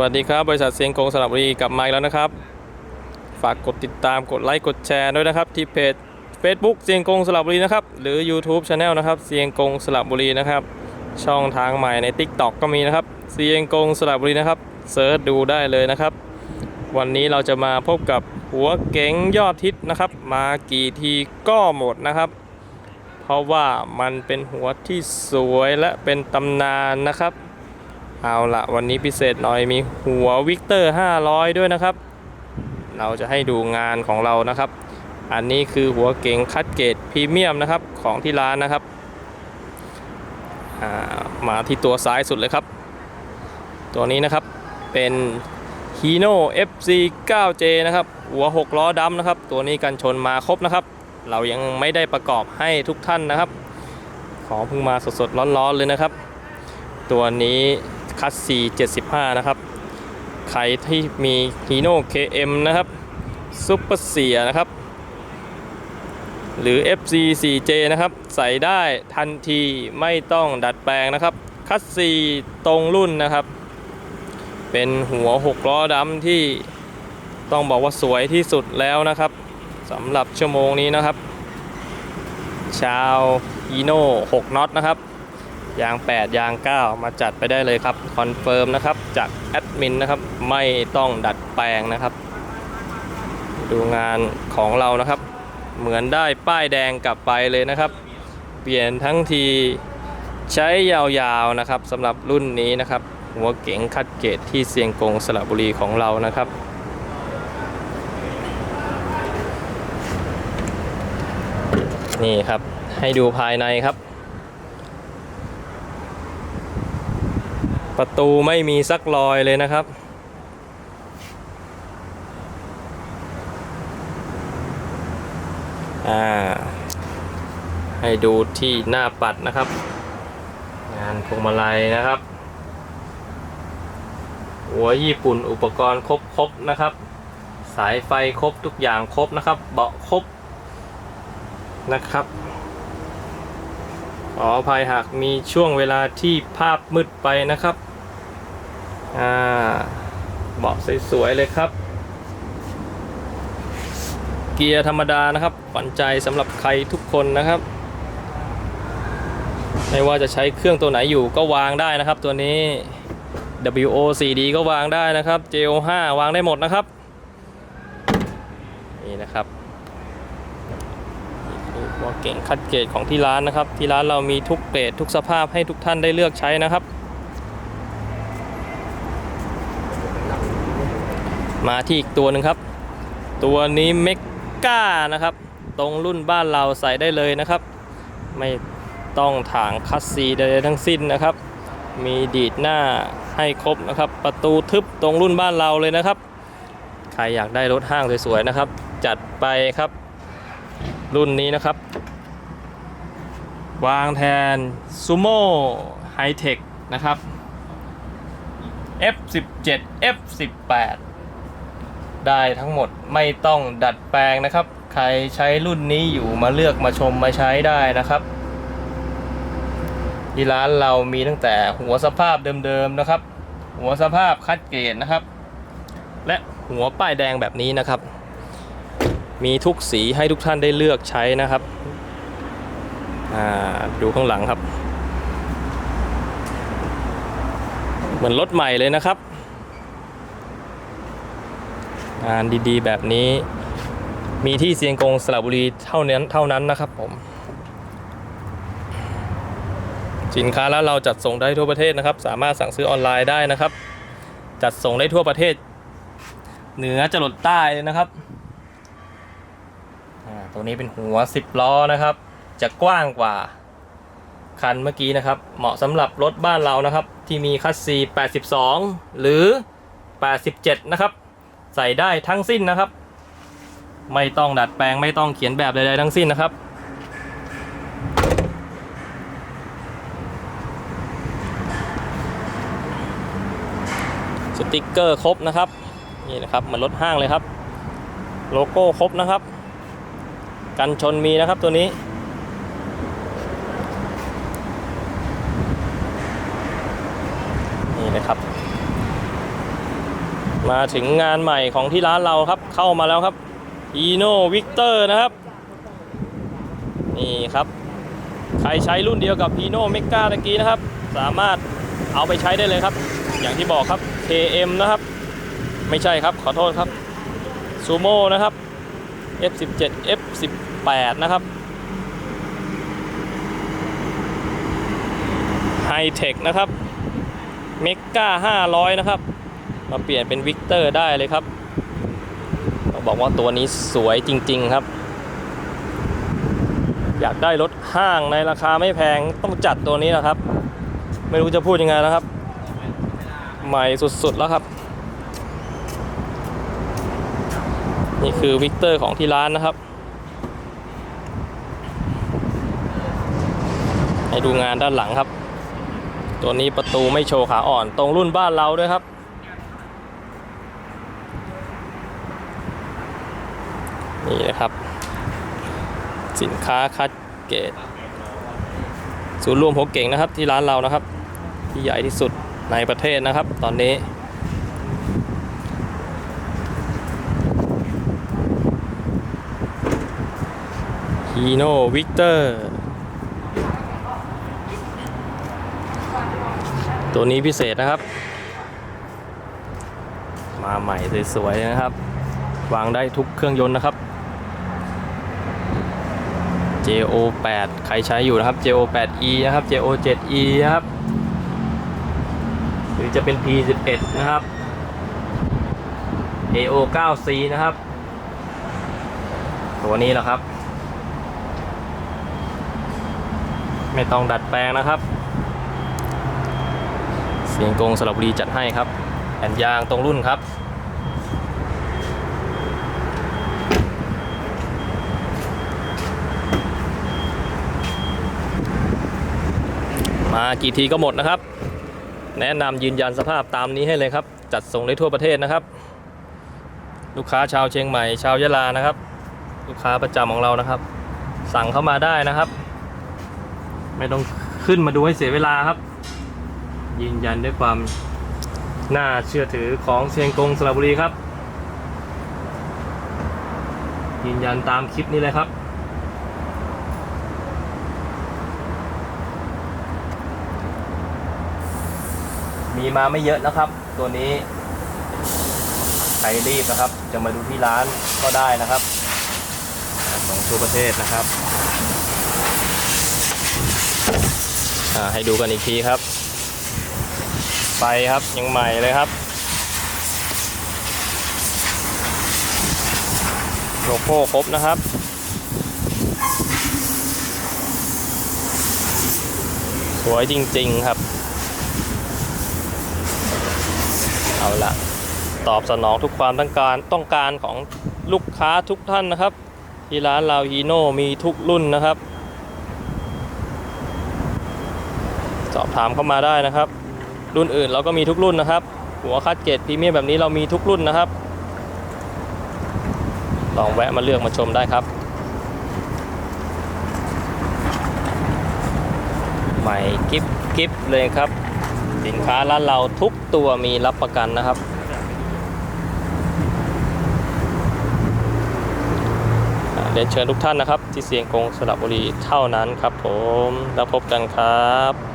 วัสดีครับ บริษัทเซียงกงสระบุรีกลับมาอีกแล้วนะครับ ฝากกดติดตามกดไลค์กดแชร์ด้วยนะครับ ที่เพจ Facebook เซียงกงสระบุรีนะครับ หรือ YouTube Channel นะครับเซียงกงสระบุรีนะครับ ช่องทางใหม่ใน TikTok ก็มีนะครับเซียงกงสระบุรีนะครับเซิร์ชดูได้เลยนะครับ วันนี้เราจะมาพบกับหัวเก๋งยอดฮิตนะครับ มากี่ทีก็หมดนะครับ เพราะว่ามันเป็นหัวที่สวยและเป็นตำนานนะครับ เอาละวันนี้พิเศษหน่อยมีหัววิกเตอร์ 500 ด้วยนะครับ เราจะให้ดูงานของเรานะครับ อันนี้คือหัวเก๋งคัดเกรดพรีเมียมนะครับของที่ร้านนะครับามาที่ตัวซ้ายสุดเลยครับ ตัวนี้นะครับเป็น Hino FC 9J นะครับหัว 6 ล้อดำนะครับ ตัวนี้กันชนมาครบนะครับ เรายังไม่ได้ประกอบให้ทุกท่านนะครับ ของเพิ่งมาสดๆร้อนๆเลยนะครับ ตัวนี้ คัสซี75 นะครับ ใครที่มี Hino KM นะครับซุปเปอร์เสียนะครับ หรือ FC 4J นะครับ ใส่ได้ทันทีไม่ต้องดัดแปลงนะครับ คัสซีตรงรุ่นนะครับ เป็นหัว6ล้อดำที่ต้องบอกว่าสวยที่สุดแล้วนะครับสำหรับชั่วโมงนี้นะครับ ชาวอีโน่6น็อตนะครับ ยาง 8 ยาง 9 มาจัดไปได้เลยครับคอนเฟิร์มนะครับจากแอดมินนะครับไม่ต้องดัดแปลงนะครับ ดูงานของเรานะครับ เหมือนได้ป้ายแดงกลับไปเลยนะครับ เปลี่ยนทั้งทีใช้ยาวๆนะครับสำหรับรุ่นนี้นะครับ หัวเก๋งคัดเกตที่เซียงกงสระบุรีของเรานะครับนี่ครับให้ดูภายในครับ ประตูไม่มีซักรอยเลยนะครับ อ่า ให้ดูที่หน้าปัดนะครับ งานพวงมาลัยนะครับ หัวญี่ปุ่นอุปกรณ์ครบครบนะครับ สายไฟครบทุกอย่างครบนะครับ เบาะครบนะครับ ขออภัยหากมีช่วงเวลาที่ภาพมืดไปนะครับอ่าเบาะสวยๆเลยครับ เกียร์ธรรมดานะครับขวัญใจสำหรับใครทุกคนนะครับ ไม่ว่าจะใช้เครื่องตัวไหนอยู่ก็วางได้นะครับ ตัวนี้ WO 4D ก็วางได้นะครับ JO 5วางได้หมดนะครับ นี่นะครับ ตัวเก่งคัดเกรดของที่ร้านนะครับ ที่ร้านเรามีทุกเกรดทุกสภาพให้ทุกท่านได้เลือกใช้นะครับ มาที่อีกตัวหนึ่งครับ ตัวนี้เมก้านะครับ ตรงรุ่นบ้านเราใส่ได้เลยนะครับ ไม่ต้องถางคัสซีใดๆทั้งสิ้นนะครับ มีดีดหน้าให้ครบนะครับ ประตูทึบตรงรุ่นบ้านเราเลยนะครับ ใครอยากได้รถห้างสวยๆนะครับ จัดไปครับ รุ่นนี้นะครับ วางแทน Sumo High Tech นะครับ F17 F18 ได้ทั้งหมดไม่ต้องดัดแปลงนะครับ ใครใช้รุ่นนี้อยู่มาเลือกมาชมมาใช้ได้นะครับ ที่ร้านเรามีตั้งแต่หัวสภาพเดิมๆนะครับ หัวสภาพคัดเกรดนะครับ และหัวป้ายแดงแบบนี้นะครับ มีทุกสีให้ทุกท่านได้เลือกใช้นะครับดูข้างหลังครับ เหมือนรถใหม่เลยนะครับ งานดีๆ แบบนี้ มีที่เซียงกงสระบุรีเท่านั้นเท่านั้นนะครับผม สินค้าแล้วเราจัดส่งได้ทั่วประเทศนะครับ สามารถสั่งซื้อออนไลน์ได้นะครับ จัดส่งได้ทั่วประเทศ เหนือจรดใต้นะครับ ตัวนี้เป็นหัว 10 ล้อนะครับ จะกว้างกว่า คันเมื่อกี้นะครับ เหมาะสำหรับรถบ้านเรานะครับ ที่มีคัสซี 82 หรือ 87 นะครับ ใส่ได้ทั้งสิ้นนะครับ ไม่ต้องดัดแปลงไม่ต้องเขียนแบบใดๆทั้งสิ้นนะครับสติกเกอร์ครบนะครับนี่นะครับเหมือนรถห้างเลยครับ โลโก้ครบนะครับ กันชนมีนะครับตัวนี้ นี่เลยครับ มาถึงงานใหม่ของที่ร้านเราครับ เข้ามาแล้วครับ e n o Victor นะครับ นี่ครับ ใครใช้รุ่นเดียวกับ e n o Mega ตะกี้นะครับ สามารถเอาไปใช้ได้เลยครับ อย่างที่บอกครับ KM นะครับ ไม่ใช่ครับขอโทษครับ Sumo นะครับ F17 F18 นะครับไฮเทคนะครับเมกา500 นะครับ มาเปลี่ยนเป็นวิกเตอร์ได้เลยครับต้องบอกว่าตัวนี้สวยจริง ๆ ครับ อยากได้รถห้างในราคาไม่แพงต้องจัดตัวนี้นะครับ ไม่รู้จะพูดยังไงแล้วครับ ใหม่สุด ๆ แล้วครับ นี่คือวิกเตอร์ของที่ร้านนะครับ ให้ดูงานด้านหลังครับ ตัวนี้ประตูไม่โชว์ขาอ่อน ตรงรุ่นบ้านเราด้วยครับ นี่นะครับ สินค้าคัดเกรดศูนย์รวมหัวเก่งนะครับที่ร้านเรานะครับ ที่ใหญ่ที่สุดในประเทศนะครับ ตอนนี้ ฮีโนวิกเตอร์ ตัวนี้พิเศษนะครับ มาใหม่สวยๆนะครับ วางได้ทุกเครื่องยนต์นะครับ JO8 ใครใช้อยู่นะครับ JO8E นะครับ JO7E นะครับ หรือจะเป็น P11 นะครับ AO9C นะครับ ตัวนี้แหละครับ ไม่ต้องดัดแปลงนะครับ เสียงกงสระบุรีจัดให้ครับแผ่นยางตรงรุ่นครับมากี่ทีก็หมดนะครับ แนะนำยืนยันสภาพตามนี้ให้เลยครับ จัดส่งได้ทั่วประเทศนะครับ ลูกค้าชาวเชียงใหม่ ชาวยะลานะครับ ลูกค้าประจำของเรานะครับ สั่งเข้ามาได้นะครับ ไม่ต้องขึ้นมาดูให้เสียเวลาครับ ยืนยันด้วยความน่าเชื่อถือของเชียงกงสระบุรีครับ ยืนยันตามคลิปนี้เลยครับมีมาไม่เยอะนะครับ ตัวนี้ใครรีบนะครับ จะมาดูที่ร้านก็ได้นะครับส่งทั่วประเทศนะครับ ให้ดูกันอีกทีครับไฟครับยังใหม่เลยครับโลโก้ครบนะครับสวยจริงๆครับ เอาละตอบสนองทุกความต้องการต้องการของลูกค้าทุกท่านนะครับ ที่ร้านเราฮีโน่มีทุกรุ่นนะครับ สอบถามเข้ามาได้นะครับ รุ่นอื่นเราก็มีทุกรุ่นนะครับ หัวคัดเกตพรีเมียมแบบนี้เรามีทุกรุ่นนะครับ ลองแวะมาเลือกมาชมได้ครับ ใหม่กิฟกิฟเลยครับ สินค้าร้านเราทุกตัวมีรับประกันนะครับเรียนเชิญทุกท่านนะครับ ที่เสียงกงสระบุรีเท่านั้นครับผม แล้วพบกันครับ